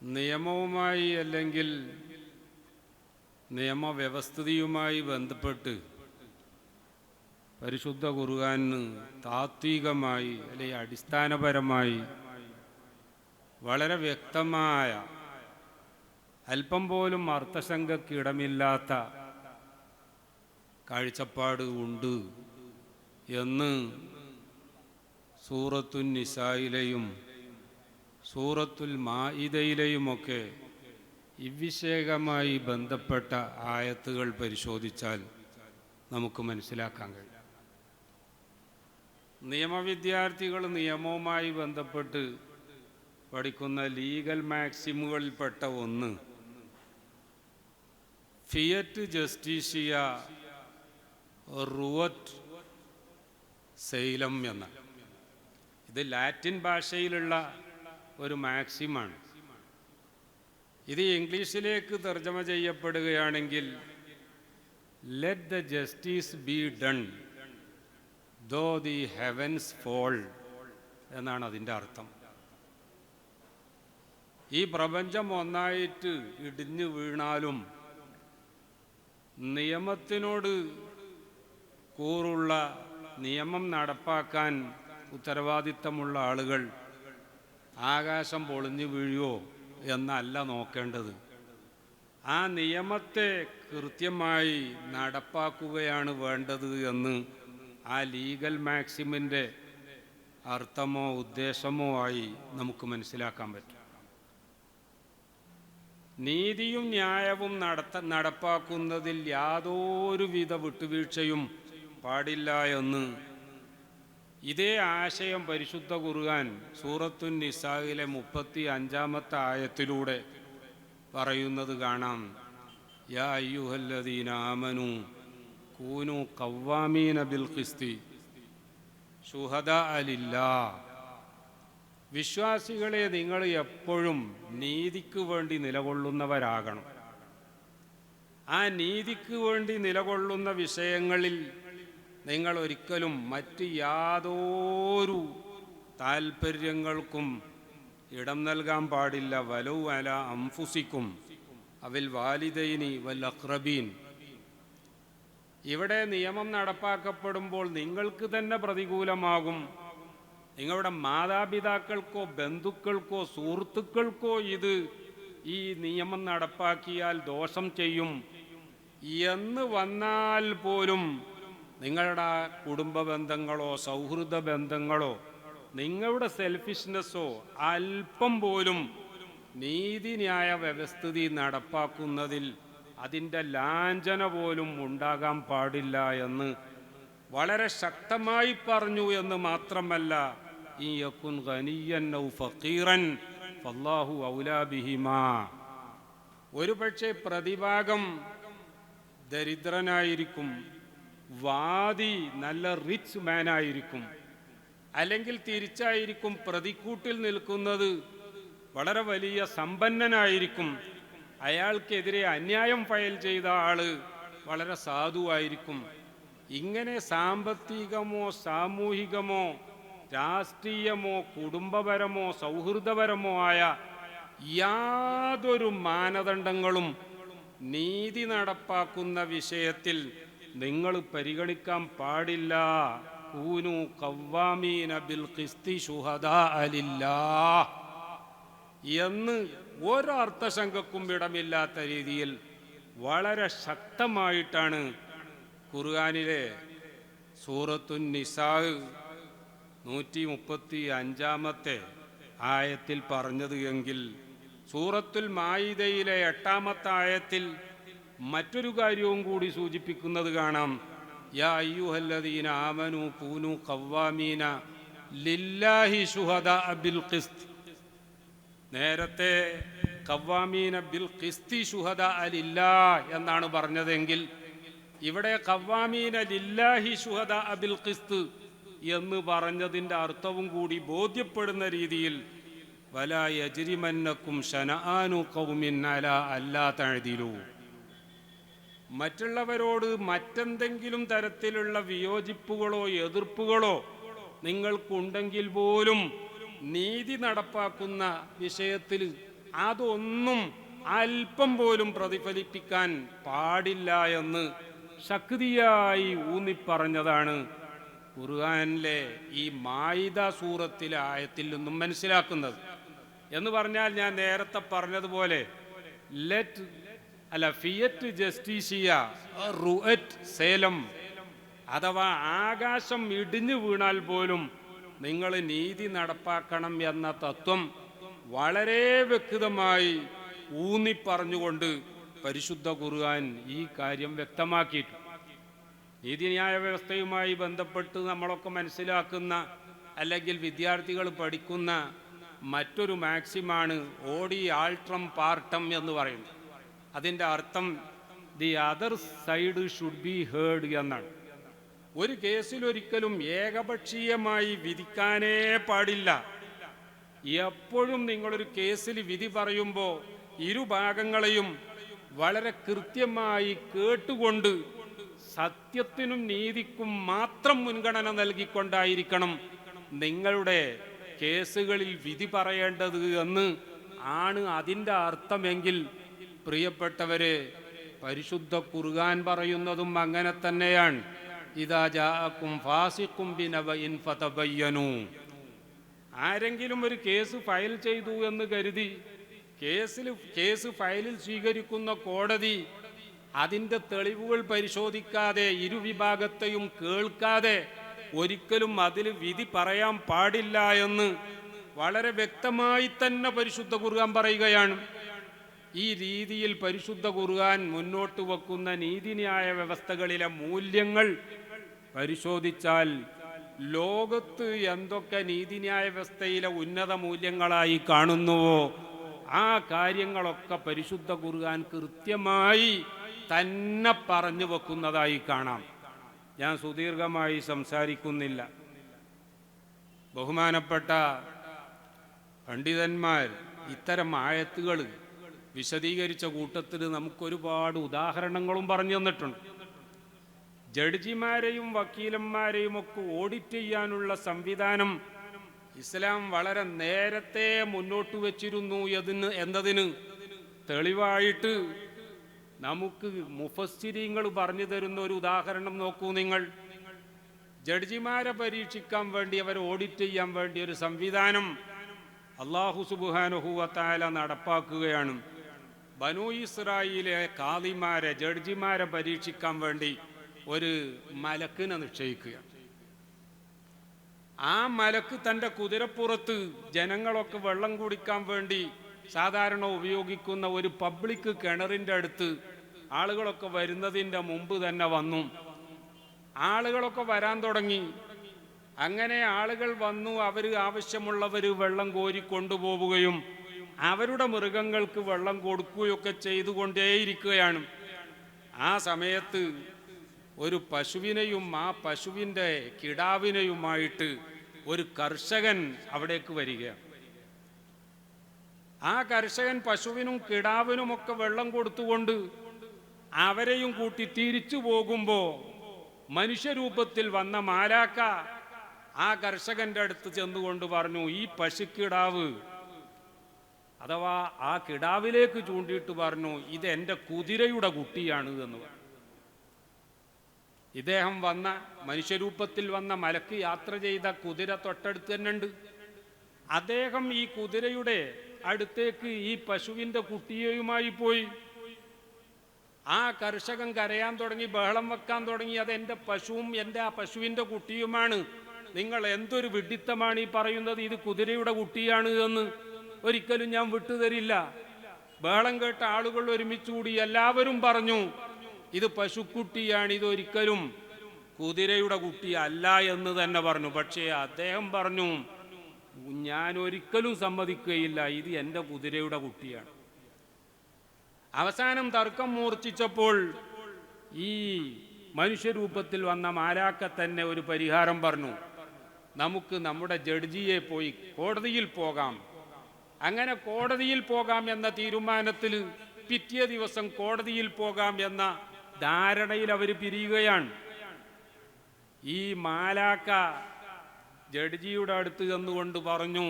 നിയമവുമായി അല്ലെങ്കിൽ നിയമവ്യവസ്ഥിതിയുമായി ബന്ധപ്പെട്ട് പരിശുദ്ധ കുറുകാന് താത്വികമായി അല്ലെങ്കിൽ അടിസ്ഥാനപരമായി വളരെ വ്യക്തമായ അല്പം പോലും അർത്ഥശങ്കക്കിടമില്ലാത്ത കാഴ്ചപ്പാട് ഉണ്ട് എന്ന് സൂറത്തുൻ നിസായിലെയും സൂറത്തുൽ മായിദയിലെയുമൊക്കെ ഇവിഷേകമായി ബന്ധപ്പെട്ട ആയത്തുകൾ പരിശോധിച്ചാൽ നമുക്ക് മനസ്സിലാക്കാൻ കഴിയും. നിയമവിദ്യാർത്ഥികൾ നിയമവുമായി ബന്ധപ്പെട്ട് പഠിക്കുന്ന ലീഗൽ മാക്സിമുകളിൽപ്പെട്ട ഒന്ന് ഫിയറ്റ് ജസ്റ്റിസിയ റുവറ്റ് സെയിലം എന്ന. ഇത് ലാറ്റിൻ ഭാഷയിലുള്ള ഒരു മാക്സിമാണ്. ഇത് ഇംഗ്ലീഷിലേക്ക് തർജമ ചെയ്യപ്പെടുകയാണെങ്കിൽ let the justice be done though the heavens fall എന്നാണ് അതിന്റെ അർത്ഥം. ഈ പ്രപഞ്ചം ഒന്നായിട്ട് ഇടിഞ്ഞു വീണാലും നിയമത്തിനോട് കൂറുള്ള നിയമം നടപ്പാക്കാൻ ഉത്തരവാദിത്തമുള്ള ആളുകൾ ആകാശം പൊളിഞ്ഞു വീഴുവോ എന്നല്ല നോക്കേണ്ടത്. ആ നിയമത്തെ കൃത്യമായി നടപ്പാക്കുകയാണ് വേണ്ടത് എന്ന് ആ ലീഗൽ മാക്സിമിന്റെ അർത്ഥമോ ഉദ്ദേശമോ ആയി നമുക്ക് മനസ്സിലാക്കാൻ പറ്റും. നീതിയും ന്യായവും നടത്ത നടപ്പാക്കുന്നതിൽ യാതൊരുവിധ വിട്ടുവീഴ്ചയും പാടില്ല എന്ന് ഇതേ ആശയം പരിശുദ്ധ കുറുകാൻ സൂറത്തുൻ നിസാഹിലെ മുപ്പത്തി അഞ്ചാമത്തെ ആയത്തിലൂടെ പറയുന്നത് കാണാം. യാ അയ്യുഹല്ലദീന ആമനു കൂനു കവ്വാമീന ബിൽ ഖിസ്തി ഷുഹദ അലില്ല. വിശ്വാസികളെ നിങ്ങൾ എപ്പോഴും നീതിക്ക് വേണ്ടി നിലകൊള്ളുന്നവരാകണം. ആ നീതിക്ക് വേണ്ടി നിലകൊള്ളുന്ന വിഷയങ്ങളിൽ നിങ്ങൾ ഒരിക്കലും മറ്റ് യാതൊരു താൽപ്പര്യങ്ങൾക്കും ഇടം നൽകാൻ പാടില്ല. വലൗ അല അംഫുസിക്കും അവിൽ വാലിദൈനി വൽ ഇവിടെ നിയമം നടപ്പാക്കപ്പെടുമ്പോൾ നിങ്ങൾക്ക് തന്നെ പ്രതികൂലമാകും. നിങ്ങളുടെ മാതാപിതാക്കൾക്കോ ബന്ധുക്കൾക്കോ സുഹൃത്തുക്കൾക്കോ ഇത് ഈ നിയമം നടപ്പാക്കിയാൽ ദോഷം ചെയ്യും. എന്ന് വന്നാൽ പോലും നിങ്ങളുടെ കുടുംബ ബന്ധങ്ങളോ സൗഹൃദ ബന്ധങ്ങളോ നിങ്ങളുടെ സെൽഫിഷ്നെസ്സോ അല്പം പോലും നീതിന്യായ വ്യവസ്ഥിതി നടപ്പാക്കുന്നതിൽ അതിന്റെ ലാഞ്ചന പോലും ഉണ്ടാകാൻ പാടില്ല എന്ന് വളരെ ശക്തമായി പറഞ്ഞു എന്ന് മാത്രമല്ല ഈ യക്കുൻ ഖനിയൻ ഔ ഫഖീറൻ ഫല്ലാഹു ഔലാബിഹിമാ ഒരുപക്ഷെ ഒരു പ്രതിഭാഗം ദരിദ്രനായിരിക്കും വാദി നല്ല റിച്ച് മാനായിരിക്കും അല്ലെങ്കിൽ തിരിച്ചായിരിക്കും പ്രതിക്കൂട്ടിൽ നിൽക്കുന്നത് വളരെ വലിയ സമ്പന്നനായിരിക്കും. അയാൾക്കെതിരെ അന്യായം ഫയൽ ചെയ്ത ആൾ വളരെ സാധുവായിരിക്കും. ഇങ്ങനെ സാമ്പത്തികമോ സാമൂഹികമോ രാഷ്ട്രീയമോ കുടുംബപരമോ സൗഹൃദപരമോ ആയ യാതൊരു മാനദണ്ഡങ്ങളും നീതി നടപ്പാക്കുന്ന വിഷയത്തിൽ നിങ്ങൾ പരിഗണിക്കാൻ പാടില്ല. കൂനു കവ്വാമീന ബിൽ ശുഹദാ അലില്ലാ എന്ന് ഒരർത്ഥശങ്കക്കും ഇടമില്ലാത്ത രീതിയിൽ വളരെ ശക്തമായിട്ടാണ് ഖുർആാനിലെ സൂറത്തുൻ നിസാഹ് നൂറ്റി മുപ്പത്തി അഞ്ചാമത്തെ ആയത്തിൽ പറഞ്ഞത് എങ്കിൽ സൂറത്തുൽ മായിദയിലെ എട്ടാമത്തെ ആയത്തിൽ മറ്റൊരു കാര്യവും കൂടി സൂചിപ്പിക്കുന്നത് കാണാം. യാ അയ്യുഹല്ലദീന ആമനു കൂനു കവ്വാമീന ലില്ലാഹി ശുഹദ ബിൽ ഖിസ്ത്. നേരത്തെ കവ്വാമീന ബിൽ ഖിസ്തി ശുഹദ അലില്ലാ എന്നാണ് പറഞ്ഞതെങ്കിൽ ഇവിടെ കവ്വാമീന ലില്ലാഹി ശുഹദ അബിൽ ഖിസ്ത് എന്ന് പറഞ്ഞതിന്റെ അർത്ഥവും കൂടി ബോധ്യപ്പെടുന്ന രീതിയിൽ വലായ യജിരിമന്നക്കും ഷനആനു കൗമിൻ അല അല്ലാ തഴുതിലൂ മറ്റുള്ളവരോട് മറ്റെന്തെങ്കിലും തരത്തിലുള്ള വിയോജിപ്പുകളോ എതിർപ്പുകളോ നിങ്ങൾക്കുണ്ടെങ്കിൽ പോലും നീതി നടപ്പാക്കുന്ന വിഷയത്തിൽ അതൊന്നും അല്പം പോലും പ്രതിഫലിപ്പിക്കാൻ പാടില്ല എന്ന് ശക്തിയായി ഊന്നിപ്പറഞ്ഞതാണ് ഖുർആാനിലെ ഈ മായിദ സൂറത്തിലെ ആയത്തിൽ നിന്നും മനസ്സിലാക്കുന്നത്. എന്ന് പറഞ്ഞാൽ ഞാൻ നേരത്തെ പറഞ്ഞതുപോലെ ലെറ്റ് അല്ല ഫിയറ്റ് ജസ്റ്റിസിയ റുഅറ്റ് സേലം അഥവാ ആകാശം ഇടിഞ്ഞു വീണാൽ പോലും നിങ്ങൾ നീതി നടപ്പാക്കണം എന്ന തത്വം വളരെ വ്യക്തമായി ഊന്നിപ്പറഞ്ഞുകൊണ്ട് പരിശുദ്ധ കുറുവാൻ ഈ കാര്യം വ്യക്തമാക്കിയിട്ടുണ്ട്. നീതിന്യായ വ്യവസ്ഥയുമായി ബന്ധപ്പെട്ട് നമ്മളൊക്കെ മനസ്സിലാക്കുന്ന അല്ലെങ്കിൽ വിദ്യാർത്ഥികൾ പഠിക്കുന്ന മറ്റൊരു മാക്സിമാണ് ഓടി ആൾട്രം പാർട്ടം എന്ന് പറയുന്നത്. അതിന്റെ അർത്ഥം the other side should be heard എന്നാണ്. ഒരു കേസിൽ ഒരിക്കലും ഏകപക്ഷീയമായി വിധിക്കാനേ പാടില്ല. എപ്പോഴും നിങ്ങളൊരു കേസിൽ വിധി പറയുമ്പോൾ ഇരുഭാഗങ്ങളെയും വളരെ കൃത്യമായി കേട്ടുകൊണ്ട് സത്യത്തിനും നീതിക്കും മാത്രം മുൻഗണന നൽകിക്കൊണ്ടായിരിക്കണം നിങ്ങളുടെ കേസുകളിൽ വിധി പറയേണ്ടത് എന്ന് ആണ് അതിന്റെ അർത്ഥമെങ്കിൽ പ്രിയപ്പെട്ടവരെ പരിശുദ്ധ കുറുകാൻ പറയുന്നതും അങ്ങനെ തന്നെയാണ്. ഇതാ ജാക്കും ഫാസിക്കും ബിനബഇൻ ഫതബയ്യനു. ആരെങ്കിലും ഒരു കേസ് ഫയൽ ചെയ്തു എന്ന് കരുതി കേസിൽ കേസ് ഫയലിൽ സ്വീകരിക്കുന്ന കോടതി അതിന്റെ തെളിവുകൾ പരിശോധിക്കാതെ ഇരുവിഭാഗത്തെയും കേൾക്കാതെ ഒരിക്കലും അതിൽ വിധി പറയാൻ പാടില്ല എന്ന് വളരെ വ്യക്തമായി തന്നെ പരിശുദ്ധ കുറുകാൻ പറയുകയാണ്. ഈ രീതിയിൽ പരിശുദ്ധ കുറുകാൻ മുന്നോട്ട് വെക്കുന്ന നീതിന്യായ വ്യവസ്ഥകളിലെ മൂല്യങ്ങൾ പരിശോധിച്ചാൽ ലോകത്ത് എന്തൊക്കെ നീതിന്യായ വ്യവസ്ഥയിലെ ഉന്നത മൂല്യങ്ങളായി കാണുന്നുവോ ആ കാര്യങ്ങളൊക്കെ പരിശുദ്ധ കുറുകാൻ കൃത്യമായി തന്നെ പറഞ്ഞു വെക്കുന്നതായി കാണാം. ഞാൻ സുദീർഘമായി സംസാരിക്കുന്നില്ല. ബഹുമാനപ്പെട്ട പണ്ഡിതന്മാർ ഇത്തരം ആയത്തുകൾ വിശദീകരിച്ച കൂട്ടത്തിൽ നമുക്കൊരുപാട് ഉദാഹരണങ്ങളും പറഞ്ഞു തന്നിട്ടുണ്ട്. ജഡ്ജിമാരെയും വക്കീലന്മാരെയും ഒക്കെ ഓഡിറ്റ് ചെയ്യാനുള്ള സംവിധാനം ഇസ്ലാം വളരെ നേരത്തെ മുന്നോട്ട് വച്ചിരുന്നു എതിന് എന്നതിന് തെളിവായിട്ട് നമുക്ക് മുഫസ്സിരിങ്ങൾ പറഞ്ഞു തരുന്ന ഒരു ഉദാഹരണം നോക്കൂ നിങ്ങൾ. ജഡ്ജിമാരെ പരീക്ഷിക്കാൻ വേണ്ടി അവരെ ഓഡിറ്റ് ചെയ്യാൻ വേണ്ടി ഒരു സംവിധാനം അള്ളാഹു സുബുഹാനുഹൂവത്തായ നടപ്പാക്കുകയാണ്. ബനു ഇസ്രായിലെ കാദിമാരെ ജഡ്ജിമാരെ പരീക്ഷിക്കാൻ വേണ്ടി ഒരു മലക്കിനെ നിശ്ചയിക്കുക. ആ മലക്ക് തന്റെ കുതിരപ്പുറത്ത് ജനങ്ങളൊക്കെ വെള്ളം കുടിക്കാൻ വേണ്ടി സാധാരണ ഉപയോഗിക്കുന്ന ഒരു പബ്ലിക് കിണറിന്റെ അടുത്ത് ആളുകളൊക്കെ വരുന്നതിന്റെ മുമ്പ് തന്നെ വന്നു. ആളുകളൊക്കെ വരാൻ തുടങ്ങി. അങ്ങനെ ആളുകൾ വന്നു അവർ ആവശ്യമുള്ളവർ വെള്ളം കോരി കൊണ്ടുപോവുകയും അവരുടെ മൃഗങ്ങൾക്ക് വെള്ളം കൊടുക്കുകയൊക്കെ ചെയ്തുകൊണ്ടേയിരിക്കുകയാണ്. ആ സമയത്ത് ഒരു പശുവിനെയും ആ പശുവിന്റെ കിടാവിനെയുമായിട്ട് ഒരു കർഷകൻ അവിടേക്ക് വരികയാണ്. ആ കർഷകൻ പശുവിനും കിടാവിനുമൊക്കെ വെള്ളം കൊടുത്തുകൊണ്ട് അവരെയും കൂട്ടി തിരിച്ചു പോകുമ്പോൾ മനുഷ്യരൂപത്തിൽ വന്ന മാലാക്ക ആ കർഷകന്റെ അടുത്ത് ചെന്നുകൊണ്ട് പറഞ്ഞു ഈ പശുക്കിടാവ് അഥവാ ആ കിടാവിലേക്ക് ചൂണ്ടിയിട്ട് പറഞ്ഞു ഇത് എന്റെ കുതിരയുടെ കുട്ടിയാണ് എന്ന് പറഞ്ഞു. ഇദ്ദേഹം വന്ന മനുഷ്യരൂപത്തിൽ വന്ന മലക്ക് യാത്ര ചെയ്ത കുതിര തൊട്ടടുത്ത് തന്നെ ഉണ്ട്. അദ്ദേഹം ഈ കുതിരയുടെ അടുത്തേക്ക് ഈ പശുവിന്റെ കുട്ടിയെയുമായി പോയി. ആ കർഷകൻ കരയാൻ തുടങ്ങി ബഹളം വെക്കാൻ തുടങ്ങി അത് എന്റെ പശുവും എന്റെ ആ പശുവിന്റെ കുട്ടിയുമാണ്. നിങ്ങൾ എന്തൊരു വിഡിത്തമാണ് ഈ പറയുന്നത്? ഇത് കുതിരയുടെ കുട്ടിയാണ് എന്ന് ഒരിക്കലും ഞാൻ വിട്ടുതരില്ല. ബഹളം കേട്ട ആളുകൾ ഒരുമിച്ചുകൂടി എല്ലാവരും പറഞ്ഞു ഇത് പശുക്കുട്ടിയാണ് ഇത് ഒരിക്കലും കുതിരയുടെ കുട്ടി അല്ല എന്ന് തന്നെ പറഞ്ഞു. പക്ഷേ അദ്ദേഹം പറഞ്ഞു ഞാൻ ഒരിക്കലും സമ്മതിക്കുകയില്ല ഇത് എന്റെ കുതിരയുടെ കുട്ടിയാണ്. അവസാനം തർക്കം മൂർച്ഛിച്ചപ്പോൾ ഈ മനുഷ്യരൂപത്തിൽ വന്ന മാലാക്ക തന്നെ ഒരു പരിഹാരം പറഞ്ഞു. നമുക്ക് നമ്മുടെ ജഡ്ജിയെ പോയി കോടതിയിൽ പോകാം. അങ്ങനെ കോടതിയിൽ പോകാം എന്ന തീരുമാനത്തിൽ പിറ്റേ ദിവസം കോടതിയിൽ പോകാം എന്ന ധാരണയിൽ അവർ പിരിയുകയാണ്. ഈ മാലാക്ക ജഡ്ജിയുടെ അടുത്ത് ചെന്നുകൊണ്ട് പറഞ്ഞു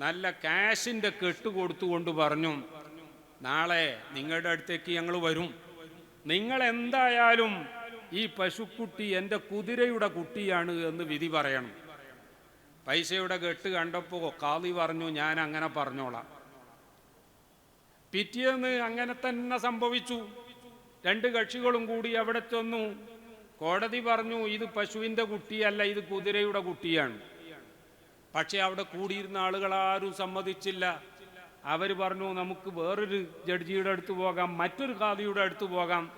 നല്ല ക്യാഷിന്റെ കെട്ട് കൊടുത്തുകൊണ്ട് പറഞ്ഞു നാളെ നിങ്ങളുടെ അടുത്തേക്ക് ഞങ്ങൾ വരും. നിങ്ങൾ എന്തായാലും ഈ പശുക്കുട്ടി എന്റെ കുതിരയുടെ കുട്ടിയാണ് എന്ന് വിധി പറയണം. പൈസയുടെ കെട്ട് കണ്ടപ്പോൾ കാളി പറഞ്ഞു ഞാൻ അങ്ങനെ പറഞ്ഞോളാം. പിറ്റേന്ന് അങ്ങനെ തന്നെ സംഭവിച്ചു. രണ്ട് കക്ഷികളും കൂടി അവിടെ ചെന്നു. കോടതി പറഞ്ഞു ഇത് പശുവിന്റെ കുട്ടിയല്ല ഇത് കുതിരയുടെ കുട്ടിയാണ്. പക്ഷെ അവിടെ കൂടിയിരുന്ന ആളുകൾ ആരും സമ്മതിച്ചില്ല. അവർ പറഞ്ഞു നമുക്ക് വേറൊരു ജഡ്ജിയുടെ അടുത്ത് പോകാം മറ്റൊരു കാതിയുടെ അടുത്ത് പോകാം.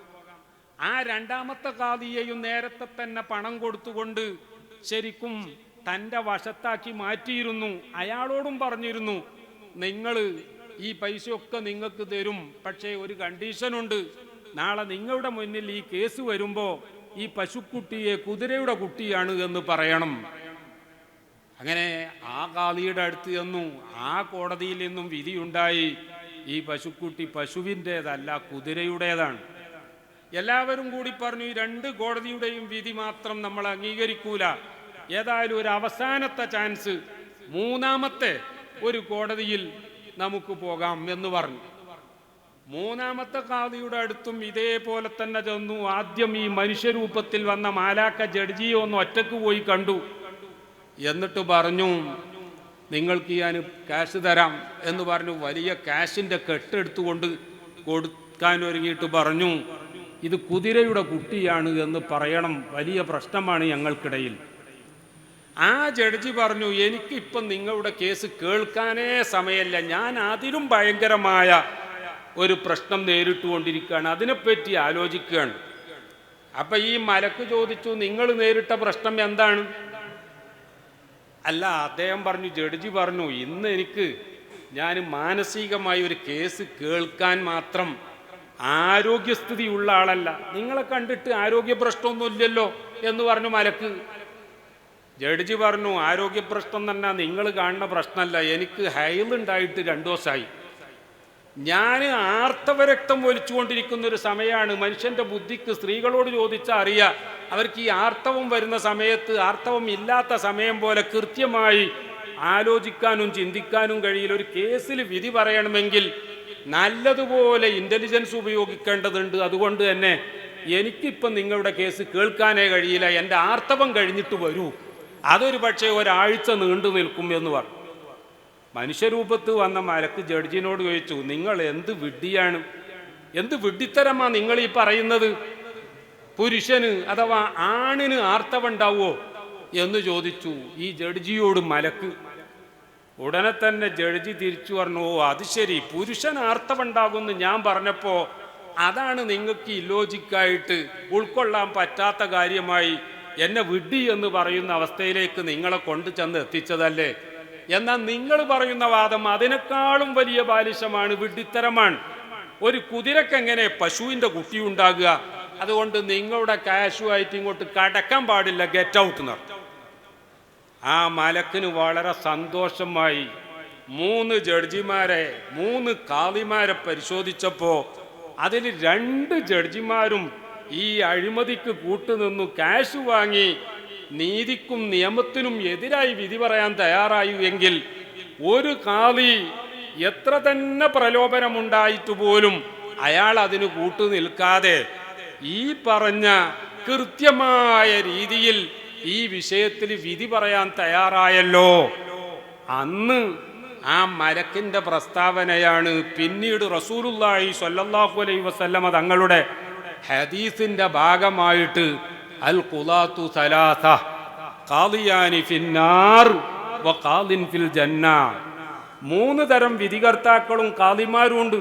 ആ രണ്ടാമത്തെ കാതിയെയും നേരത്തെ തന്നെ പണം കൊടുത്തുകൊണ്ട് ശരിക്കും തന്റെ വശത്താക്കി മാറ്റിയിരുന്നു. അയാളോടും പറഞ്ഞിരുന്നു നിങ്ങൾ ഈ പൈസയൊക്കെ നിങ്ങൾക്ക് തരും. പക്ഷേ ഒരു കണ്ടീഷനുണ്ട് നാളെ നിങ്ങളുടെ മുന്നിൽ ഈ കേസ് വരുമ്പോൾ ഈ പശുക്കുട്ടിയെ കുതിരയുടെ കുട്ടിയാണ് എന്ന് പറയണം. അങ്ങനെ ആ കാളിയുടെ അടുത്ത് ചെന്നു. ആ കോടതിയിൽ നിന്നും വിധിയുണ്ടായി. ഈ പശുക്കുട്ടി പശുവിന്റേതല്ല കുതിരയുടേതാണ്. എല്ലാവരും കൂടി പറഞ്ഞു ഈ രണ്ട് കോടതിയുടെയും വിധി മാത്രം നമ്മൾ അംഗീകരിക്കൂല. ഏതായാലും ഒരു അവസാനത്തെ ചാൻസ് മൂന്നാമത്തെ ഒരു കോടതിയിൽ നമുക്ക് പോകാം എന്ന് പറഞ്ഞു. മൂന്നാമത്തെ കാതിയുടെ അടുത്തും ഇതേപോലെ തന്നെ ചെന്നു. ആദ്യം ഈ മനുഷ്യരൂപത്തിൽ വന്ന മാലാക്ക ജഡ്ജിയെ ഒന്ന് ഒറ്റയ്ക്ക് പോയി കണ്ടു. എന്നിട്ട് പറഞ്ഞു നിങ്ങൾക്ക് ഞാൻ ക്യാഷ് തരാം എന്ന് പറഞ്ഞു. വലിയ ക്യാഷിന്റെ കെട്ടെടുത്തുകൊണ്ട് കൊടുക്കാൻ ഒരുങ്ങിയിട്ട് പറഞ്ഞു ഇത് കുതിരയുടെ കുട്ടിയാണ് എന്ന് പറയണം. വലിയ പ്രശ്നമാണ് ഞങ്ങൾക്കിടയിൽ. ആ ജഡ്ജി പറഞ്ഞു എനിക്കിപ്പം നിങ്ങളുടെ കേസ് കേൾക്കാനേ സമയമില്ല ഞാൻ അതിലും ഭയങ്കരമായ ഒരു പ്രശ്നം നേരിട്ടുകൊണ്ടിരിക്കുകയാണ്. അതിനെപ്പറ്റി ആലോചിക്കുകയാണ്. അപ്പൊ ഈ മലക്ക് ചോദിച്ചു നിങ്ങൾ നേരിട്ട പ്രശ്നം എന്താണ്? അല്ല അദ്ദേഹം പറഞ്ഞു ജഡ്ജി പറഞ്ഞു ഇന്ന് എനിക്ക് ഞാൻ മാനസികമായി ഒരു കേസ് കേൾക്കാൻ മാത്രം ആരോഗ്യസ്ഥിതിയുള്ള ആളല്ല. നിങ്ങളെ കണ്ടിട്ട് ആരോഗ്യ പ്രശ്നമൊന്നുമില്ലല്ലോ എന്ന് പറഞ്ഞു മലക്ക്. ജഡ്ജി പറഞ്ഞു ആരോഗ്യ പ്രശ്നം തന്നെ നിങ്ങൾ കാണുന്ന പ്രശ്നമല്ല. എനിക്ക് ഹൈലുണ്ടായിട്ട് രണ്ടു ദിവസമായി. ഞാൻ ആർത്തവരക്തം വലിച്ചുകൊണ്ടിരിക്കുന്ന ഒരു സമയമാണ്. മനുഷ്യന്റെ ബുദ്ധിക്ക് സ്ത്രീകളോട് ചോദിച്ചാൽ അറിയാം അവർക്ക് ഈ ആർത്തവം വരുന്ന സമയത്ത് ആർത്തവം ഇല്ലാത്ത സമയം പോലെ കൃത്യമായി ആലോചിക്കാനും ചിന്തിക്കാനും കഴിയില്ല. ഒരു കേസിൽ വിധി പറയണമെങ്കിൽ നല്ലതുപോലെ ഇന്റലിജൻസ് ഉപയോഗിക്കേണ്ടതുണ്ട്. അതുകൊണ്ട് തന്നെ എനിക്കിപ്പം നിങ്ങളുടെ കേസ് കേൾക്കാനേ കഴിയില്ല. എന്റെ ആർത്തവം കഴിഞ്ഞിട്ട് വരൂ. അതൊരു പക്ഷേ ഒരാഴ്ച നീണ്ടു നിൽക്കും എന്ന് പറഞ്ഞു. മനുഷ്യരൂപത്ത് വന്ന മലക്ക് ജഡ്ജിനോട് ചോദിച്ചു നിങ്ങൾ എന്ത് വിഡ്ഢിയാണ്? എന്ത് വിഡ്ഢിത്തരമാ നിങ്ങൾ ഈ പറയുന്നത്? പുരുഷന് അഥവാ ആണിന് ആർത്തവുണ്ടാവോ എന്ന് ചോദിച്ചു ഈ ജഡ്ജിയോട് മലക്ക്. ഉടനെ തന്നെ ജഡ്ജി തിരിച്ചു പറഞ്ഞു ഓ അത് ശരി പുരുഷൻ ആർത്തവുണ്ടാകുമെന്ന് ഞാൻ പറഞ്ഞപ്പോ അതാണ് നിങ്ങൾക്ക് ഇല്ലോജിക്കായിട്ട് ഉൾക്കൊള്ളാൻ പറ്റാത്ത കാര്യമായി എന്നെ വിഡി എന്ന് പറയുന്ന അവസ്ഥയിലേക്ക് നിങ്ങളെ കൊണ്ടു ചെന്ന് എത്തിച്ചതല്ലേ? എന്നാൽ നിങ്ങൾ പറയുന്ന വാദം അതിനേക്കാളും വലിയ ബാലിശമാണ് വിഡിത്തരമാണ് ഒരു കുതിരക്കെങ്ങനെ പശുവിന്റെ കുട്ടി ഉണ്ടാകുക? അതുകൊണ്ട് നിങ്ങളുടെ കാശുമായിട്ട് ഇങ്ങോട്ട് കടക്കാൻ പാടില്ല ഗെറ്റ് ഔട്ട് എന്ന് ആ മലക്കിന് വളരെ സന്തോഷമായി. മൂന്ന് ജഡ്ജിമാരെ മൂന്ന് കാളിമാരെ പരിശോധിച്ചപ്പോ അതിൽ രണ്ട് ജഡ്ജിമാരും ഈ അഴിമതിക്ക് കൂട്ടുനിന്നു കാശ് വാങ്ങി നീതിക്കും നിയമത്തിനും എതിരായി വിധി പറയാൻ തയ്യാറായി എങ്കിൽ ഒരു കാളി എത്ര തന്നെ പ്രലോഭനമുണ്ടായിട്ട് പോലും അയാൾ അതിന് കൂട്ടുനിൽക്കാതെ ഈ പറഞ്ഞ കൃത്യമായ രീതിയിൽ ഈ വിഷയത്തിൽ വിധി പറയാൻ തയ്യാറായല്ലോ. അന്ന് ആ മരക്കിന്റെ പ്രസ്താവനയാണ് പിന്നീട് റസൂലുല്ലാഹി സ്വല്ലല്ലാഹു അലൈഹി വസല്ലമ തങ്ങളുടെ ഹദീസിന്റെ ഭാഗമായിട്ട് അൽ ഖുലാത്തു സലാസ കാളിയാനി ഫിന്നാർ ഖാദിൻ ഫിൽ ജന്ന. മൂന്ന് തരം വിധികർത്താക്കളും കാളിമാരും ഉണ്ട്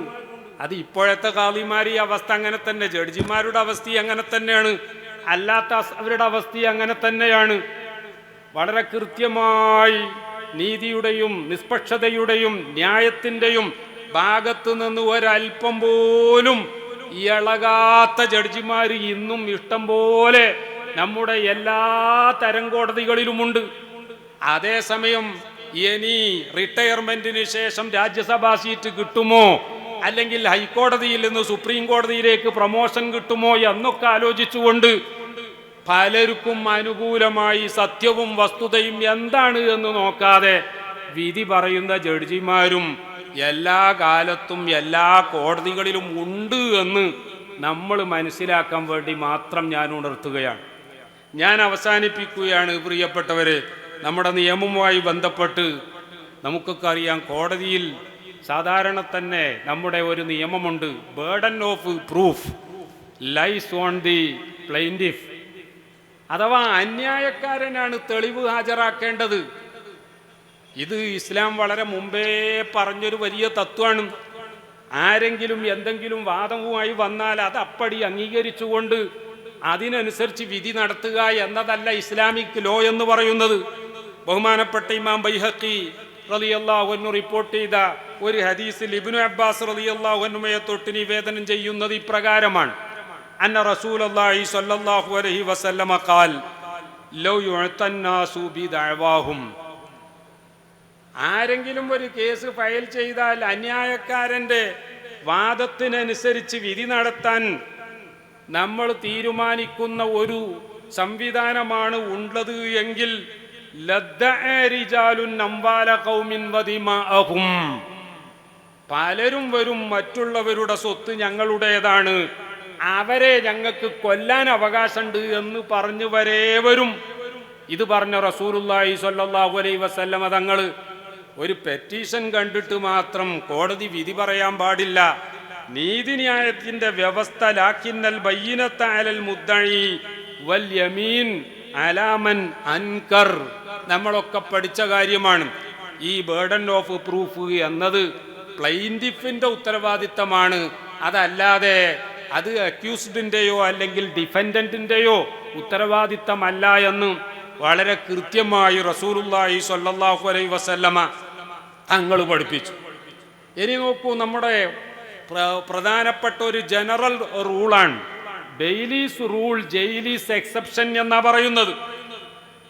അത് ഇപ്പോഴത്തെ കാളിമാർ അവസ്ഥ അങ്ങനെ തന്നെ ജഡ്ജിമാരുടെ അവസ്ഥ അങ്ങനെ തന്നെയാണ്. അല്ലാത്ത അവരുടെ അവസ്ഥ അങ്ങനെ തന്നെയാണ്. വളരെ കൃത്യമായി നീതിയുടെയും നിഷ്പക്ഷതയുടെയും ന്യായത്തിന്റെയും ഭാഗത്തു നിന്ന് ഒരൽപ്പം പോലും ഇളകാത്ത ജഡ്ജിമാർ ഇന്നും ഇഷ്ടം പോലെ നമ്മുടെ എല്ലാ തരം കോടതികളിലുമുണ്ട്. അതേസമയം ഇനി റിട്ടയർമെന്റിന് ശേഷം രാജ്യസഭാ സീറ്റ് കിട്ടുമോ? അല്ലെങ്കിൽ ഹൈക്കോടതിയിൽ നിന്ന് സുപ്രീം കോടതിയിലേക്ക് പ്രൊമോഷൻ കിട്ടുമോ എന്നൊക്കെ ആലോചിച്ചുകൊണ്ട് പലർക്കും അനുകൂലമായി സത്യവും വസ്തുതയും എന്താണ് എന്ന് നോക്കാതെ വിധി പറയുന്ന ജഡ്ജിമാരും എല്ലാ കാലത്തും എല്ലാ കോടതികളിലും ഉണ്ട് എന്ന് നമ്മൾ മനസ്സിലാക്കാൻ വേണ്ടി മാത്രം ഞാൻ ഉണർത്തുകയാണ്. ഞാൻ അവസാനിപ്പിക്കുകയാണ് പ്രിയപ്പെട്ടവരെ. നമ്മുടെ നിയമവുമായി ബന്ധപ്പെട്ട് നമുക്കൊക്കെ അറിയാം കോടതിയിൽ സാധാരണ തന്നെ നമ്മുടെ ഒരു നിയമമുണ്ട്. Burden of proof lies on the plaintiff അഥവാ അന്യായക്കാരനാണ് തെളിവ് ഹാജരാക്കേണ്ടത്. ഇത് ഇസ്ലാം വളരെ മുമ്പേ പറഞ്ഞൊരു വലിയ തത്വമാണ് ആരെങ്കിലും എന്തെങ്കിലും വാദവുമായി വന്നാൽ അത് അപ്പടി അംഗീകരിച്ചുകൊണ്ട് അതിനനുസരിച്ച് വിധി നടത്തുക എന്നതല്ല ഇസ്ലാമിക് ലോ എന്ന് പറയുന്നത്. ബഹുമാനപ്പെട്ട ഇമാം ബൈഹക്കി റളിയല്ലാഹു റിപ്പോർട്ട് ചെയ്ത ഒരു ഹദീസിൽ ഇബ്നു അബ്ബാസ് റളിയല്ലാഹുനുമയെ തൊട്ട് നിവേദനം ചെയ്യുന്നത് ഇപ്രകാരമാണ്. അന്ന റസൂലുള്ളാഹി സ്വല്ലല്ലാഹു അലൈഹി വസല്ലമ ഖാൽ ലൗ യുഅതന്നാസു ബിദഅവാഹും ആരെങ്കിലും ഒരു കേസ് ഫയൽ ചെയ്താൽ അന്യായക്കാരന്റെ വാദത്തിനനുസരിച്ച് വിധി നടത്താൻ നമ്മൾ തീരുമാനിക്കുന്ന ഒരു സംവിധാനമാണ് ഉള്ളത് എങ്കിൽ പലരും വരും മറ്റുള്ളവരുടെ സ്വത്ത് ഞങ്ങളുടേതാണ്. അവരെ ഞങ്ങൾക്ക് കൊല്ലാൻ അവകാശമുണ്ട് എന്ന് പറഞ്ഞു വരേ വരും. ഇത് പറഞ്ഞ റസൂലുള്ളാഹി സ്വല്ലല്ലാഹു അലൈഹി വസല്ലമ തങ്ങൾ ഒരു പെറ്റീഷൻ കണ്ടിട്ട് മാത്രം കോടതി വിധി പറയാൻ പാടില്ല. നീതിന്യായത്തിന്റെ വ്യവസ്ഥ ലാക്കിന്നൽ ബയ്യനത്താലൽ മുദ്ദഴി വൽ യമീൻ അലാമൻ അൻകർ. നമ്മളൊക്കെ പഠിച്ച കാര്യമാണ്. ഈ ബേർഡൻ ഓഫ് പ്രൂഫ് എന്നത് പ്ലെയിൻഡിഫിന്റെ ഉത്തരവാദിത്തമാണ്. അതല്ലാതെ അത് അക്യൂസ്ഡിന്റെയോ അല്ലെങ്കിൽ ഡിഫൻഡന്റിന്റെയോ ഉത്തരവാദിത്തമല്ല എന്ന് വളരെ കൃത്യമായി റസൂലുള്ളാഹി സ്വല്ലല്ലാഹു അലൈഹി വസല്ലമ തങ്ങൾ പഠിപ്പിച്ചു. ഇനി നോക്കൂ നമ്മുടെ പ്ര- പ്രധാനപ്പെട്ട ഒരു general റൂളാണ്. Bail is rule jail is exception എന്നാ പറയുന്നത്.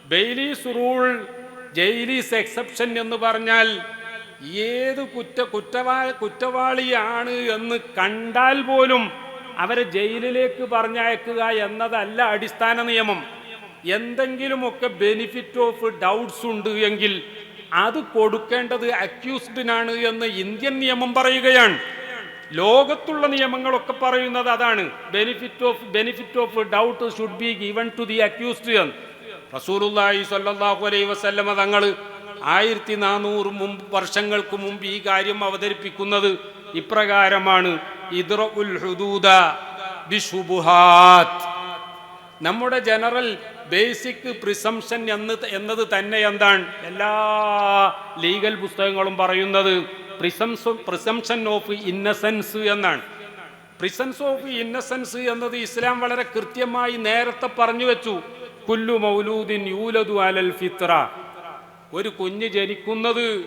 ബെയിലീസ് റൂൾ ജയിലീസ് എക്സെപ്ഷൻ എന്ന് പറഞ്ഞാൽ ഏത് കുറ്റ കുറ്റവാ കുറ്റവാളിയാണ് എന്ന് കണ്ടാൽ പോലും അവരെ ജയിലിലേക്ക് പറഞ്ഞയക്കുക എന്നതല്ല അടിസ്ഥാന നിയമം. എന്തെങ്കിലുമൊക്കെ ബെനിഫിറ്റ് ഓഫ് ഡൗട്ട്സ് ഉണ്ട് എങ്കിൽ അത് കൊടുക്കേണ്ടത് അക്യൂസ്ഡിനാണ് എന്ന് ഇന്ത്യൻ നിയമം പറയുകയാണ്. ലോകത്തുള്ള നിയമങ്ങളൊക്കെ പറയുന്നത് അതാണ്. Benefit of benefit of doubt should be given to the accused എന്ന്. റസൂലുള്ളാഹി സ്വല്ലല്ലാഹു അലൈ വസല്ലമ തങ്ങൾ ആയിരത്തി നാനൂറ് മുമ്പ് വർഷങ്ങൾക്ക് മുമ്പ് ഈ കാര്യം അവതരിപ്പിക്കുന്നത് ഇപ്രകാരമാണ്. ഇദ്റഉൽ ഹുദൂദ നമ്മുടെ ജനറൽ ബേസിക് പ്രിസംഷൻ എന്ന് എന്നത് തന്നെ എന്താണ്? എല്ലാ ലീഗൽ പുസ്തകങ്ങളും പറയുന്നത് പ്രിസംസ് പ്രിസംഷൻ ഓഫ് ഇന്നസെൻസ് എന്നാണ്. പ്രിസൻസ് ഓഫ് ഇന്നസെൻസ് എന്നത് ഇസ്ലാം വളരെ കൃത്യമായി നേരത്തെ പറഞ്ഞു വെച്ചു. കുല്ലു മൗലൂദിൻ യൂലദു അലൽ ഫിത്ര ഒരു കുഞ്ഞ് ജനിക്കുന്നത്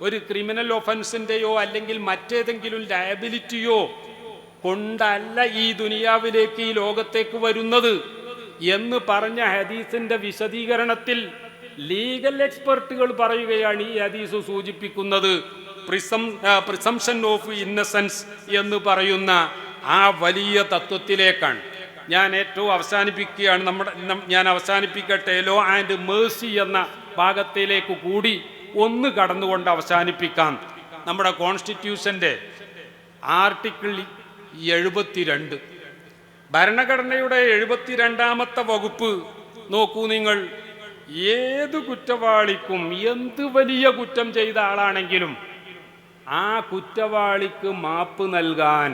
ഒരു ക്രിമിനൽ ഒഫൻസിന്റെയോ അല്ലെങ്കിൽ മറ്റേതെങ്കിലും ലയബിലിറ്റിയോ കൊണ്ടല്ല ഈ ദുനിയാവിലേക്ക് ഈ ലോകത്തേക്ക് വരുന്നത്. എന്ന് പറഞ്ഞ ഹദീസിന്റെ വിശദീകരണത്തിൽ ലീഗൽ എക്സ്പെർട്ടുകൾ പറയുകയാണ് ഈ ഹദീസ് സൂചിപ്പിക്കുന്നത് പ്രിസം പ്രിസംഷൻ ഓഫ് ഇന്നസെൻസ് എന്ന് പറയുന്ന ആ വലിയ തത്വത്തിലേക്കാണ്. ഞാൻ ഏറ്റവും അവസാനിപ്പിക്കുകയാണ്. നമ്മുടെ ഞാൻ അവസാനിപ്പിക്കട്ടെ. ലോ ആൻഡ് മേഴ്സി എന്ന ഭാഗത്തിലേക്ക് കൂടി ഒന്ന് കടന്നുകൊണ്ട് അവസാനിപ്പിക്കാം. നമ്മുടെ കോൺസ്റ്റിറ്റ്യൂഷന്റെ ആർട്ടിക്കിൾ എഴുപത്തിരണ്ട്. ഭരണഘടനയുടെ എഴുപത്തിരണ്ടാമത്തെ വകുപ്പ്. നോക്കൂ നിങ്ങൾ. ഏത് കുറ്റവാളിക്കും എന്ത് വലിയ കുറ്റം ചെയ്ത ആളാണെങ്കിലും ആ കുറ്റവാളിക്ക് മാപ്പ് നൽകാൻ.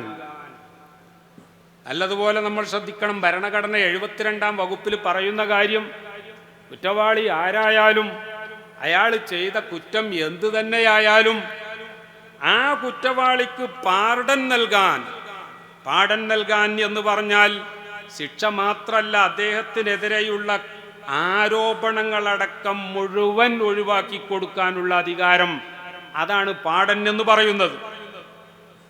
നല്ലതുപോലെ നമ്മൾ ശ്രദ്ധിക്കണം. ഭരണഘടന എഴുപത്തിരണ്ടാം വകുപ്പിൽ പറയുന്ന കാര്യം കുറ്റവാളി ആരായാലും അയാൾ ചെയ്ത കുറ്റം എന്തു തന്നെയായാലും ആ കുറ്റവാളിക്ക് പാർഡൻ നൽകാൻ പാടൻ നൽകാൻ എന്ന് പറഞ്ഞാൽ ശിക്ഷ മാത്രല്ല അദ്ദേഹത്തിനെതിരെയുള്ള ആരോപണങ്ങളടക്കം മുഴുവൻ ഒഴിവാക്കി കൊടുക്കാനുള്ള അധികാരം അതാണ് പാടൻ എന്ന് പറയുന്നത്.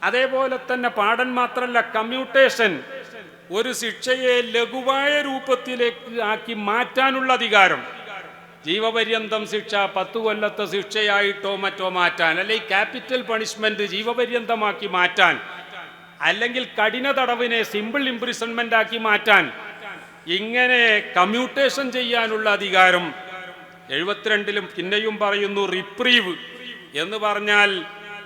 അതേപോലെ തന്നെ പാടൻ മാത്രല്ല കമ്മ്യൂട്ടേഷൻ ഒരു ശിക്ഷയെ ലഘുവായ രൂപത്തിലേക്ക് ആക്കി മാറ്റാനുള്ള അധികാരം. ജീവപര്യന്തം ശിക്ഷ പത്ത് കൊല്ലത്തെ ശിക്ഷയായിട്ടോ മറ്റോ മാറ്റാൻ അല്ലെങ്കിൽ ക്യാപിറ്റൽ പണിഷ്മെന്റ് ജീവപര്യന്തമാക്കി മാറ്റാൻ അല്ലെങ്കിൽ കഠിന തടവിനെ സിമ്പിൾ ഇംപ്രിസൺമെന്റ് ആക്കി മാറ്റാൻ ഇങ്ങനെ കമ്മ്യൂട്ടേഷൻ ചെയ്യാനുള്ള അധികാരം എഴുപത്തിരണ്ടിലും പിന്നെയും പറയുന്നു റിപ്രീവ് എന്ന് പറഞ്ഞാൽ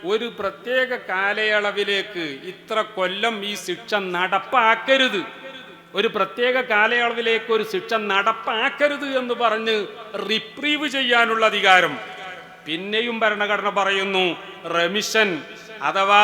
ഒരു പ്രത്യേക കാലയളവിലേക്ക് ഇത്ര കൊല്ലം ഈ ശിക്ഷ നടപ്പാക്കരുത്. ഒരു പ്രത്യേക കാലയളവിലേക്ക് ഒരു ശിക്ഷ നടപ്പാക്കരുത് എന്ന് പറഞ്ഞ് റിപ്രീവ് ചെയ്യാനുള്ള അധികാരം. പിന്നെയും ഭരണഘടന പറയുന്നു റെമിഷൻ അഥവാ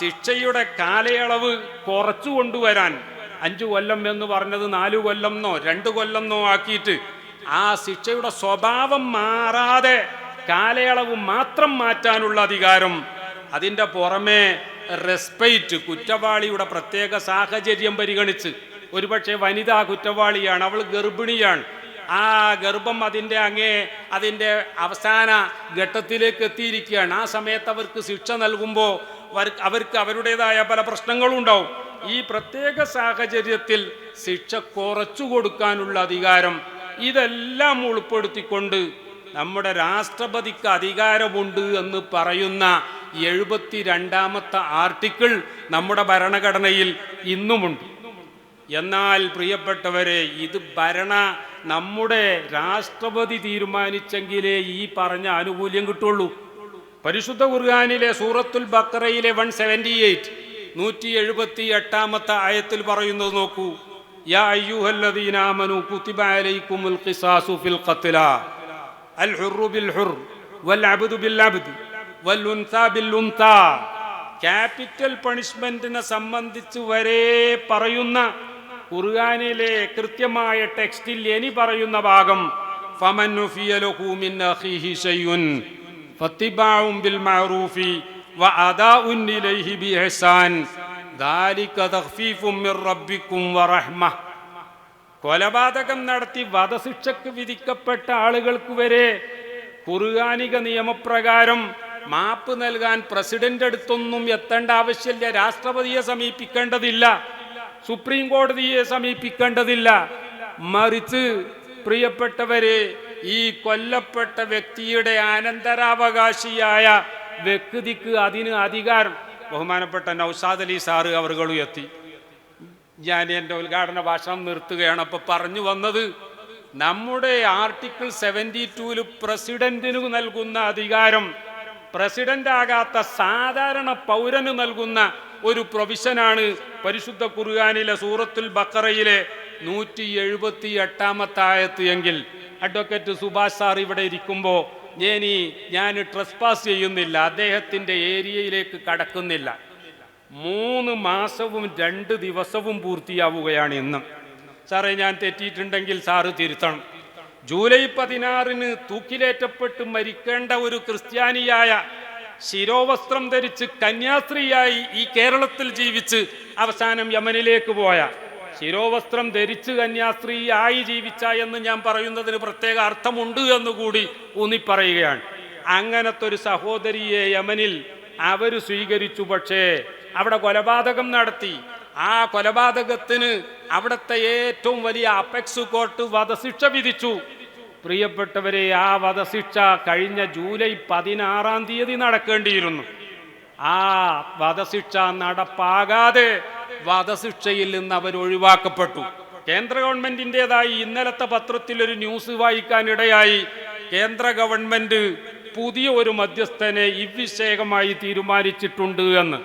ശിക്ഷയുടെ കാലയളവ് കുറച്ചു കൊണ്ടുവരാൻ അഞ്ചു കൊല്ലം എന്ന് പറഞ്ഞത് നാലു കൊല്ലംന്നോ രണ്ട് കൊല്ലംന്നോ ആക്കിയിട്ട് ആ ശിക്ഷയുടെ സ്വഭാവം മാറാതെ കാലയളവ് മാത്രം മാറ്റാനുള്ള അധികാരം അതിന്റെ പുറമേ റെസ്പെയ്റ്റ് കുറ്റവാളിയുടെ പ്രത്യേക സാഹചര്യം പരിഗണിച്ച്. ഒരുപക്ഷെ വനിതാ കുറ്റവാളിയാണ് അവൾ ഗർഭിണിയാണ്. ആ ഗർഭം അതിന്റെ അങ്ങേ അതിന്റെ അവസാന ഘട്ടത്തിലേക്ക് എത്തിയിരിക്കുകയാണ്. ആ സമയത്ത് അവർക്ക് ശിക്ഷ നൽകുമ്പോൾ അവർക്ക് അവരുടേതായ പല പ്രശ്നങ്ങളും ഉണ്ടാവും ഈ പ്രത്യേക സാഹചര്യത്തിൽ ശിക്ഷ കുറച്ചു കൊടുക്കാനുള്ള അധികാരം ഇതെല്ലാം ഉൾപ്പെടുത്തിക്കൊണ്ട് നമ്മുടെ രാഷ്ട്രപതിക്ക് അധികാരമുണ്ട് എന്ന് പറയുന്ന എഴുപത്തി രണ്ടാമത്തെ ആർട്ടിക്കിൾ നമ്മുടെ ഭരണഘടനയിൽ ഇന്നുമുണ്ട്. എന്നാൽ പ്രിയപ്പെട്ടവരെ ഇത് ഭരണ നമ്മുടെ രാഷ്ട്രപതി തീരുമാനിച്ചെങ്കിലേ ഈ പറഞ്ഞ ആനുകൂല്യം കിട്ടുള്ളൂ. പരിശുദ്ധ ഖുർആാനിലെ സൂറത്തുൽ ബക്കറയിലെ വൺ സെവന്റി എയ്റ്റ് നൂറ്റി എഴുപത്തി എട്ടാമത്തെ ആയത്തിൽ പറയുന്നത് നോക്കൂ. യാ അയ്യുഹല്ലദീനാമനു കുത്തിബ അലൈക്കുമുൽ ഖിസാസു ഫിൽ ഖത്ല. അൽ ഹുറു ബിൽ ഹുർ വൽ അബ്ദു ബിൽ അബ്ദ് വൽ ഉൻസ ബിൽ ഉൻസ. ക്യാപിറ്റൽ പണിഷ്മെന്റിനെ സംബന്ധിച്ച് വരെ പറയുന്ന ഖുർആനിലെ കൃത്യമായ ടെക്സ്റ്റിൽ ഇനി പറയുന്ന ഭാഗം ഫമൻ ഫിയലഹു ലഹു മിൻ അഖീഹി ശൈഉൻ ബിൽ മഅറൂഫി ഇലൈഹി ബിഇഹ്സാൻ ദാലിക തഖ്ഫീഫും മിർ റബ്ബിക്കും വറഹ്മ കൊലപാതകം നടത്തി വധശിക്ഷക്ക് വിധിക്കപ്പെട്ട ആളുകൾക്ക് വരെ കുറുകാനിക നിയമപ്രകാരം മാപ്പ് നൽകാൻ പ്രസിഡന്റ് അടുത്തൊന്നും എത്തേണ്ട ആവശ്യമില്ല. രാഷ്ട്രപതിയെ സമീപിക്കേണ്ടതില്ല. സുപ്രീം കോടതിയെ സമീപിക്കേണ്ടതില്ല. മറിച്ച് പ്രിയപ്പെട്ടവരെ ഈ കൊല്ലപ്പെട്ട വ്യക്തിയുടെ അനന്തരാവകാശിയായ വ്യക്തിക്ക് അതിന് അധികാരം. ബഹുമാനപ്പെട്ട നൗസാദ് അലി സാറ് അവറുകളും എത്തി ഞാൻ എന്റെ ഉദ്ഘാടന ഭാഷണം നിർത്തുകയാണ്. അപ്പോൾ പറഞ്ഞു വന്നത് നമ്മുടെ ആർട്ടിക്കിൾ സെവന്റി ടുവിൽ പ്രസിഡന്റിന് നൽകുന്ന അധികാരം പ്രസിഡന്റ് ആകാത്ത സാധാരണ പൗരന് നൽകുന്ന ഒരു പ്രൊവിഷനാണ് പരിശുദ്ധ കുർഗാനിലെ സൂറത്തുൽ ബക്കറയിലെ നൂറ്റി എഴുപത്തി എട്ടാമത്തായത്ത് എങ്കിൽ അഡ്വക്കേറ്റ് സുഭാഷ് സാർ ഇവിടെ ഇരിക്കുമ്പോൾ ഞാനീ ഞാൻ ട്രസ്പാസ് ചെയ്യുന്നില്ല. അദ്ദേഹത്തിന്റെ ഏരിയയിലേക്ക് കടക്കുന്നില്ല. മൂന്ന് മാസവും രണ്ട് ദിവസവും പൂർത്തിയാവുകയാണ് ഇന്ന്. സാറേ ഞാൻ തെറ്റിയിട്ടുണ്ടെങ്കിൽ സാറ് തിരുത്തണം. ജൂലൈ പതിനാറിന് തൂക്കിലേറ്റപ്പെട്ട് മരിക്കേണ്ട ഒരു ക്രിസ്ത്യാനിയായ ശിരോവസ്ത്രം ധരിച്ച് കന്യാസ്ത്രീയായി ഈ കേരളത്തിൽ ജീവിച്ച് അവസാനം യമനിലേക്ക് പോയ ശിരോവസ്ത്രം ധരിച്ച് കന്യാസ്ത്രീയായി ജീവിച്ച എന്ന് ഞാൻ പറയുന്നതിന് പ്രത്യേക അർത്ഥമുണ്ട് എന്നുകൂടി ഊന്നിപ്പറയുകയാണ്. അങ്ങനത്തെ ഒരു സഹോദരിയെ യമനിൽ അവർ സ്വീകരിച്ചു. പക്ഷേ അവിടെ കൊലപാതകം നടത്തി. ആ കൊലപാതകത്തിന് അവിടുത്തെ ഏറ്റവും വലിയ അപെക്സ് കോർട്ട് വധശിക്ഷ വിധിച്ചു. പ്രിയപ്പെട്ടവരെ ആ വധശിക്ഷ കഴിഞ്ഞ ജൂലൈ പതിനാറാം തീയതി നടക്കേണ്ടിയിരുന്നു. ആ വധശിക്ഷ നടപ്പാകാതെ വധശിക്ഷയിൽ നിന്ന് അവർ ഒഴിവാക്കപ്പെട്ടു. കേന്ദ്ര ഗവൺമെന്റിന്റെതായി ഇന്നലത്തെ പത്രത്തിൽ ഒരു ന്യൂസ് വായിക്കാനിടയായി കേന്ദ്ര ഗവൺമെന്റ് പുതിയ ഒരു മധ്യസ്ഥനെ ഇവിഷേകമായി തീരുമാനിച്ചിട്ടുണ്ട് എന്ന്.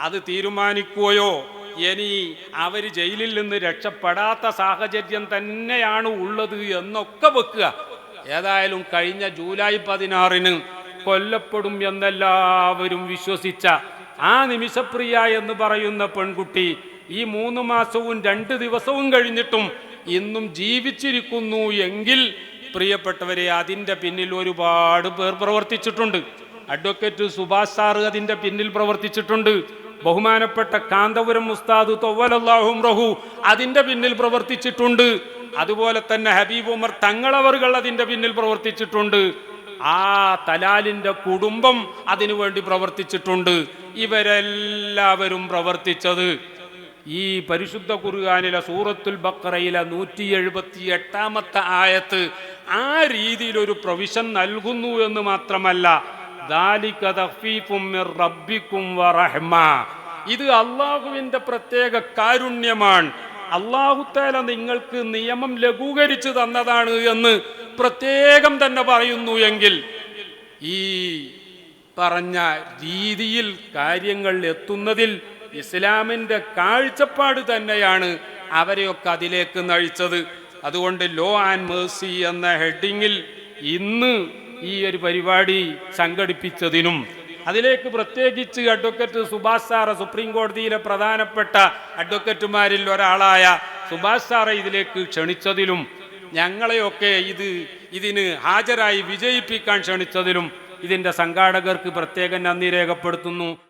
അത് തീരുമാനിക്കുകയോ ഇനി അവർ ജയിലിൽ നിന്ന് രക്ഷപ്പെടാത്ത സാഹചര്യം തന്നെയാണ് ഉള്ളത് എന്നൊക്കെ വെക്കുക. ഏതായാലും കഴിഞ്ഞ ജൂലൈ പതിനാറിന് കൊല്ലപ്പെടും എന്നെല്ലാവരും വിശ്വസിച്ച ആ നിമിഷപ്രിയ എന്ന് പറയുന്ന പെൺകുട്ടി ഈ മൂന്ന് മാസവും രണ്ട് ദിവസവും കഴിഞ്ഞിട്ടും ഇന്നും ജീവിച്ചിരിക്കുന്നു എങ്കിൽ പ്രിയപ്പെട്ടവരെ അതിന്റെ പിന്നിൽ ഒരുപാട് പേർ പ്രവർത്തിച്ചിട്ടുണ്ട്. അഡ്വക്കേറ്റ് സുഭാഷ് സാറ് അതിന്റെ പിന്നിൽ പ്രവർത്തിച്ചിട്ടുണ്ട്. ബഹുമാനപ്പെട്ട കാന്തപുരം മുസ്താദ് തൊവ്വലല്ലാഹും റഹു അതിന്റെ പിന്നിൽ പ്രവർത്തിച്ചിട്ടുണ്ട്. അതുപോലെ തന്നെ ഹബീബ് ഉമർ തങ്ങളവറുകൾ അതിന്റെ പിന്നിൽ പ്രവർത്തിച്ചിട്ടുണ്ട്. ആ തലാലിന്റെ കുടുംബം അതിനുവേണ്ടി പ്രവർത്തിച്ചിട്ടുണ്ട്. ഇവരെല്ലാവരും പ്രവർത്തിച്ചത്. ഈ പരിശുദ്ധ കുറുകാനിലെ സൂറത്തുൽ ബക്കറയിലെ നൂറ്റി എഴുപത്തി എട്ടാമത്തെ ആയത്ത് ആ രീതിയിൽ ഒരു പ്രൊവിഷൻ നൽകുന്നു എന്ന് മാത്രമല്ല. ഇത് അള്ളാഹുവിന്റെ പ്രത്യേക കാരുണ്യമാണ്. അള്ളാഹുത്താല നിങ്ങൾക്ക് നിയമം ലഘൂകരിച്ചു തന്നതാണ് എന്ന് പ്രത്യേകം തന്നെ പറയുന്നു എങ്കിൽ ഈ പറഞ്ഞ രീതിയിൽ കാര്യങ്ങൾ എത്തുന്നതിൽ ഇസ്ലാമിന്റെ കാഴ്ചപ്പാട് തന്നെയാണ് അവരെയൊക്കെ അതിലേക്ക് നയിച്ചത്. അതുകൊണ്ട് ലോ ആൻഡ് മേഴ്സി എന്ന ഹെഡിങ്ങിൽ ഇന്ന് ഈ ഒരു പരിപാടി സംഘടിപ്പിച്ചതിനും അതിലേക്ക് പ്രത്യേകിച്ച് അഡ്വക്കേറ്റ് സുഭാഷ് സാറ സുപ്രീം കോടതിയിലെ പ്രധാനപ്പെട്ട അഡ്വക്കേറ്റുമാരിൽ ഒരാളായ സുഭാഷ് സാറെ ഇതിലേക്ക് ക്ഷണിച്ചതിലും ഞങ്ങളെയൊക്കെ ഇത് ഇതിന് ഹാജരായി വിജയിപ്പിക്കാൻ ക്ഷണിച്ചതിലും ഇതിന്റെ സംഘാടകർക്ക് പ്രത്യേകം നന്ദി രേഖപ്പെടുത്തുന്നു.